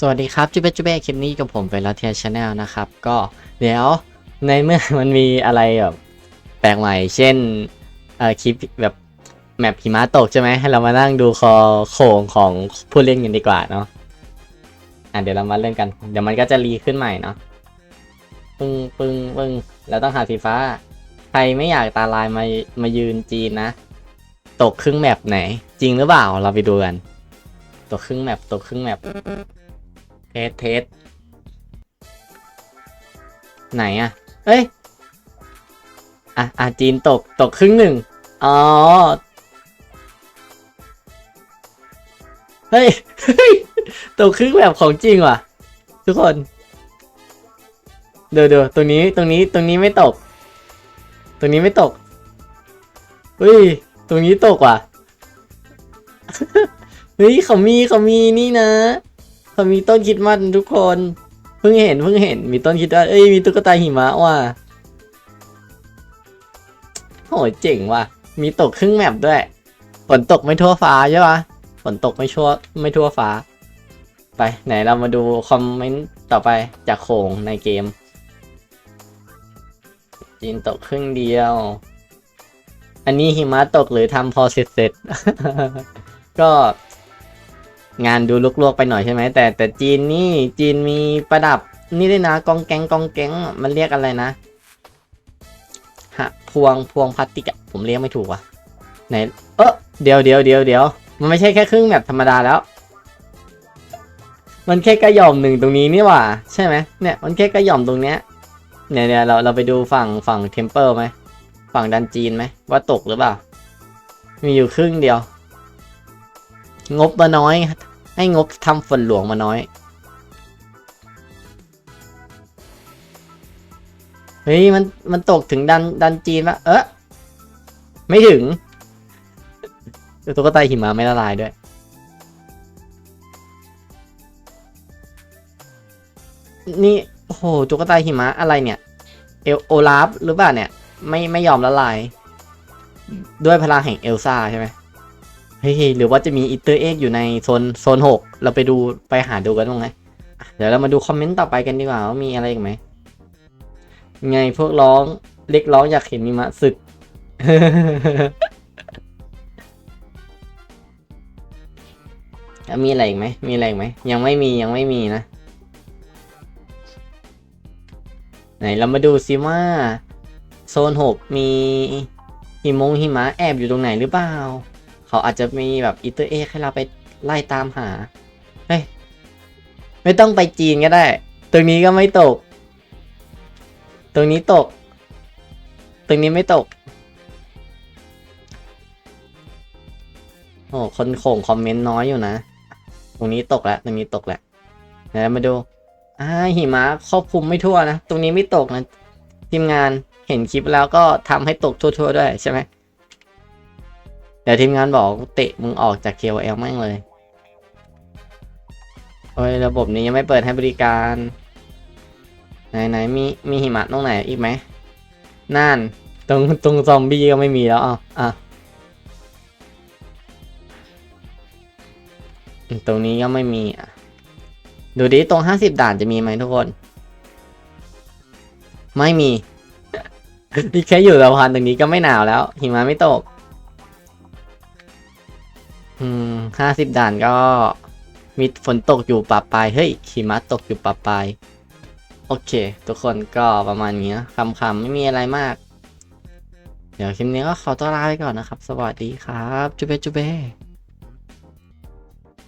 สวัสดีครับจุเบจุเบคลิปนี้กับผมเป็นลาเทียชาแนลนะครับ ก็เดี๋ยวในเมื่อมันมีอะไรแบบแปลกใหม่ เช่นเอ่อคลิปแบบแมปหิมะตกใช่ไหมให้เรามานั่งดูคอโข่งของผู้เล่นกันดีกว่าเนาะอะเดี๋ยวเรามาเล่นกัน เดี๋ยวมันก็จะรีขึ้นใหม่เนาะปึ้งปึ้งปึ้งเราต้องหาสีฟ้า ใครไม่อยากตาลายมามายืนจีนนะ ตกครึ่งแมปไหน จริงหรือเปล่าเราไปดูกัน ตกครึ่งแมปตกครึ่งแมป เทสเทสไหนอะเอ้ย อะ อะ จีนตก ตกครึ่งหนึ่ง อ๋อ เฮ้ย ตกครึ่งแบบของจริงว่ะ ทุกคน เดี๋ยวเดี๋ยวตรงนี้ ตรงนี้ ตรงนี้ไม่ตก ตรงนี้ไม่ตก เฮ้ย ตรงนี้ตกว่ะ เฮ้ยเขามีเขามีนี่นะ มีต้นคิดมัดทุกคนเพิ่งเห็นเพิ่งเห็น มีต้นคิดมัดเอ้ยมีตุ๊กตาหิมะว่ะโหเจ๋งว่ะ มีตกครึ่งแมปด้วยฝนตกไม่ทั่วฟ้าใช่ปะฝนตกไม่ชั่วไม่ทั่วฟ้า ไปไหนเรามาดูคอมเมนต์ต่อไปจากโขงในเกม จีนตกครึ่งเดียว อันนี้หิมะตกหรือทำพอเสร็จเสร็จก็ งานดูลวกๆไปหน่อยใช่ไหมแต่แต่จีนนี่จีนมีประดับนี่ด้วยนะกองแกงกองแกงมันเรียกอะไรนะฮะพวงพวงพลาสติกอะผมเรียกไม่ถูกว่ะไหนเออเดี๋ยวเดี๋ยวเดี๋ยวเดี๋ยวมันไม่ใช่แค่ครึ่งแบบธรรมดาแล้ว มันแค่กระหย่อมหนึ่งตรงนี้นี่หว่า ใช่ไหมเนี่ยมันแค่กระหย่อมตรงเนี้ยเนี่ยเนี่ยเราเราไปดูฝั่งฝั่งเทมเปิลไหมฝั่งดันจีนไหมว่าตกหรือเปล่า มีอยู่ครึ่งเดียว งบมาน้อย ให้งบทำฝนหลวงมาน้อย เฮ้ยมันมันตกถึงดันดันจีนปะเออไม่ถึงตุ๊กตาหิมะไม่ละลายด้วย นี่โอ้โหตุ๊กตาหิมะอะไรเนี่ย เอลโอลาฟหรือเปล่าเนี่ย ไม่ไม่ยอมละลาย ด้วยพลังแห่งเอลซ่าใช่ไหม เฮ้ยหรือว่าจะมีอีเตอร์เอ็กอยู่ในโซนโซนหกเราไปดูไปหาดูกันบ้างไหมเดี๋ยวเรามาดูคอมเมนต์ต่อไปกันดีกว่าว่ามีอะไรอีกไหมไงพวกร้องเล็กร้องอยากเห็นมีมาศึก มีอะไรอีกไหมมีอะไรอีกไหมยังไม่มียังไม่มีนะ ไหนเรามาดูซิว่าโซนหกมีหิมงหิมะแอบอยู่ตรงไหนหรือเปล่า เขาอาจจะมีแบบอีเตอร์เอ็กให้เราไปไล่ตามหา เฮ้ย ไม่ต้องไปจีนก็ได้ ตรงนี้ก็ไม่ตก ตรงนี้ตก ตรงนี้ไม่ตก โอ้คนโข่งคอมเมนต์น้อยอยู่นะ ตรงนี้ตกแล้ว ตรงนี้ตกแล้วเดี๋ยวมาดูอ่าหิมะครอบคลุมไม่ทั่วนะ ตรงนี้ไม่ตกนะ ทีมงานเห็นคลิปแล้วก็ทำให้ตกทั่วๆด้วยใช่ไหม เดี๋ยวทีมงานบอกเตะมึงออกจาก KOL แม่งเลยโอ้ยระบบนี้ยังไม่เปิดให้บริการ ไหนไหนมีมีหิมะตรงไหนอีกไหมน่านตรงตรงซอมบี้ก็ไม่มีแล้วอะอะตรงนี้ก็ไม่มีอะ ดูดิตรงห้าสิบด่านจะมีไหมทุกคน ไม่มีนี่แค่อยู่สะพานตรงนี้ก็ไม่หนาวแล้ว หิมะไม่ตก อืมห้าสิบด่านก็มีฝนตกอยู่ปะปลาย เฮ้ยหิมะตกอยู่ปะปลาย โอเค ทุกคนก็ประมาณนี้นะคำๆไม่มีอะไรมาก เดี๋ยวคลิปนี้ก็ขอตัวลาไปก่อนนะครับ สวัสดีครับ จุเบจุเบ